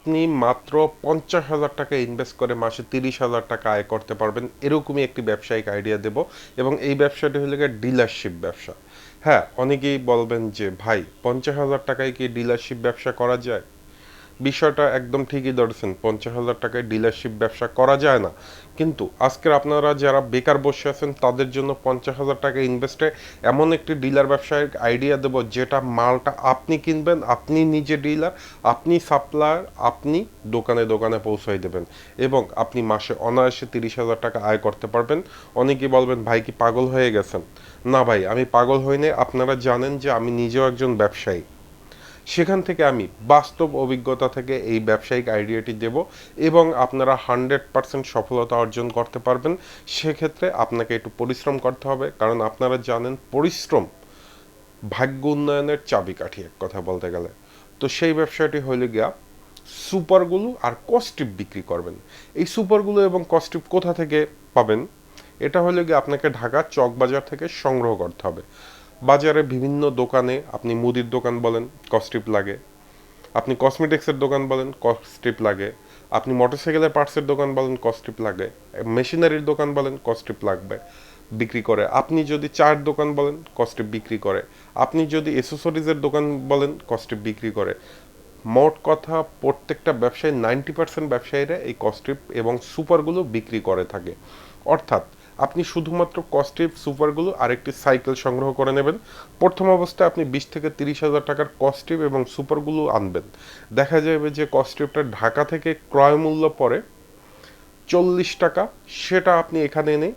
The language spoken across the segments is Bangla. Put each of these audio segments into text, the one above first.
আপনি মাত্র পঞ্চাশ হাজার টাকা ইনভেস্ট করে মাসে তিরিশ হাজার টাকা আয় করতে পারবেন। এরকমই একটি ব্যবসায়িক আইডিয়া দেব এবং এই ব্যবসাটি হলে ডিলারশিপ ব্যবসা। হ্যাঁ অনেকেই বলবেন যে, ভাই, পঞ্চাশ হাজার টাকায় কি ডিলারশিপ ব্যবসা করা যায়? বিষয়টা একদম ঠিকই ধরেছেন, পঞ্চাশ হাজার টাকায় ডিলারশিপ ব্যবসা করা যায় না। কিন্তু আজকের আপনারা যারা বেকার বসে আছেন, তাদের জন্য পঞ্চাশ হাজার টাকা ইনভেস্টে এমন একটি ডিলার ব্যবসায় আইডিয়া দেব, যেটা মালটা আপনি কিনবেন, আপনি নিজে ডিলার আপনি সাপ্লায়ার আপনি দোকানে দোকানে পৌঁছাই দেবেন। এবং আপনি মাসে অনায়াসে তিরিশ হাজার টাকা আয় করতে পারবেন। অনেকেই বলবেন, ভাই কি পাগল হয়ে গেছেন? না ভাই, আমি পাগল হইনি আপনারা জানেন যে আমি নিজেও একজন ব্যবসায়ী। সেখান থেকে আমি বাস্তব অভিজ্ঞতা থেকে এই ব্যবসায়িক আইডিয়াটি দেব এবং আপনারা হান্ড্রেড পার্সেন্ট সফলতা অর্জন করতে পারবেন। সেক্ষেত্রে আপনাকে একটু পরিশ্রম করতে হবে, কারণ আপনারা জানেন পরিশ্রম ভাগ্য উন্নয়নের চাবিকাঠি এক কথা বলতে গেলে। তো সেই ব্যবসাটি হইলে গিয়া সুপারগুলো আর কস্টিপ বিক্রি করবেন। এই সুপারগুলো এবং কস্টিপ কোথা থেকে পাবেন? এটা হলে গিয়ে আপনাকে ঢাকা চকবাজার থেকে সংগ্রহ করতে হবে। বাজারে বিভিন্ন দোকানে আপনি মুদির দোকান বলেন কস্ট্রিপ লাগে। আপনি কসমেটিক্সের দোকান বলেন কস্ট্রিপ লাগে। আপনি মোটরসাইকেলের পার্টসের দোকান বলেন কস্ট্রিপ লাগে। মেশিনারির দোকান বলেন কস্ট্রিপ লাগবে, বিক্রি করে। আপনি যদি চার দোকান বলেন কস্ট্রিপ বিক্রি করে। আপনি যদি এসেসরিজের দোকান বলেন কস্ট্রিপ বিক্রি করে। মোট কথা, প্রত্যেকটা ব্যবসায়ী নাইনটি পার্সেন্ট ব্যবসায়ীরা এই কস্ট্রিপ এবং সুপারগুলো বিক্রি করে থাকে। অর্থাৎ আপনি শুধুমাত্র কস্টিভ সুপারগুলো আরেকটি সাইকেল সংগ্রহ করে নেবেন। প্রথম অবস্থায় আপনি বিশ থেকে তিরিশ হাজার টাকার কস্টিভ এবং সুপারগুলো আনবেন। দেখা যাবে যে কস্টিপটা ঢাকা থেকে ক্রয় মূল্য পরে চল্লিশ টাকা। সেটা আপনি এখানে এনে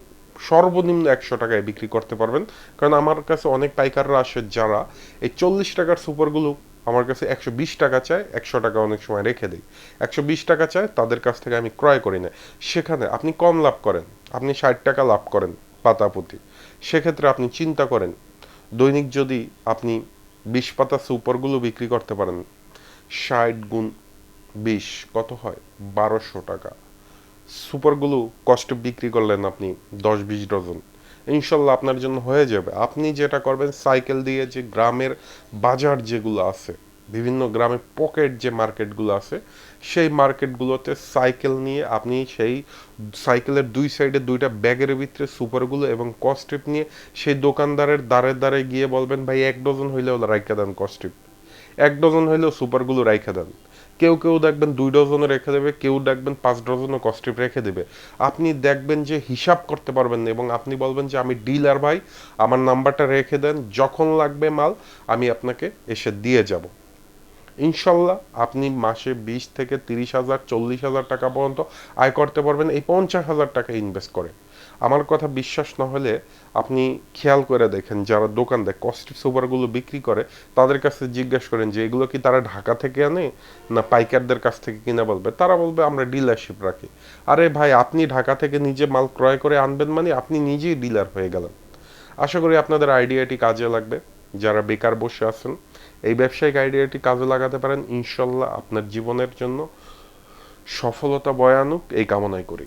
সর্বনিম্ন একশো টাকায় বিক্রি করতে পারবেন। কারণ আমার কাছে অনেক পাইকাররা আসে যারা এই চল্লিশ টাকার সুপারগুলো আমার কাছে একশো বিশ টাকা চায় একশো টাকা অনেক সময় রেখে দিই। একশো বিশ টাকা চায় তাদের কাছ থেকে আমি ক্রয় করি না। সেখানে আপনি কম লাভ করেন, আপনি ষাট টাকা লাভ করেন পাতা প্রতি সেক্ষেত্রে আপনি চিন্তা করেন, দৈনিক যদি আপনি বিশ পাতা সুপারগুলো বিক্রি করতে পারেন, ষাট গুণ বিশ কত হয়? বারোশো টাকা। সুপারগুলো কষ্টে বিক্রি করলেন আপনি দশ বিশ ডজন। ইনশাল্লাহ আপনার জন্য হয়ে যাবে। আপনি যেটা করবেন, সাইকেল দিয়ে যে গ্রামের বাজার যেগুলো আছে, বিভিন্ন গ্রামে পকেট যে মার্কেটগুলো আছে, সেই মার্কেটগুলোতে সাইকেল নিয়ে আপনি সেই সাইকেলের দুই সাইডে দুইটা ব্যাগের ভিতরে সুপারগুলো এবং কস্ট্রিপ নিয়ে সেই দোকানদারের দ্বারে দ্বারে গিয়ে বলবেন, ভাই, এক ডজন হইলেও রাইখা দেন কস্ট্রিপ এক ডজন হইলেও সুপারগুলো রাইখা দেন। কেউ কেউ দেখবেন দুই ডজনও রেখে দেবে, কেউ দেখবেন পাঁচ ডজনও কস্টিপ রেখে দেবে। আপনি দেখবেন যে হিসাব করতে পারবেন না এবং আপনি বলবেন যে আমি ডিলার ভাই, আমার নাম্বারটা রেখে দেন, যখন লাগবে মাল আমি আপনাকে এসে দিয়ে যাব। ইনশাল্লাহ আপনি মাসে বিশ থেকে তিরিশ হাজার, চল্লিশ হাজার টাকা পর্যন্ত আয় করতে পারবেন, এই পঞ্চাশ হাজার টাকা ইনভেস্ট করে আমার কথা বিশ্বাস না হলে আপনি খেয়াল করে দেখেন, যারা দোকান দেয় কস্টিভ সুপারগুলো বিক্রি করে, তাদের কাছে জিজ্ঞেস করেন যে, এগুলো কি তারা ঢাকা থেকে আনে না পাইকারদের কাছ থেকে কিনা বলবে? তারা বলবে, আমরা ডিলারশিপ রাখি। আরে ভাই, আপনি ঢাকা থেকে নিজে মাল ক্রয় করে আনবেন মানে আপনি নিজেই ডিলার হয়ে গেলেন। আশা করি আপনাদের আইডিয়াটি কাজে লাগবে। যারা বেকার বসে আছেন এই ব্যবসায়িক আইডিয়াটি কাজে লাগাতে পারেন। ইনশাল্লাহ আপনার জীবনের জন্য সফলতা বয়ানুক। এই কামনাই করি।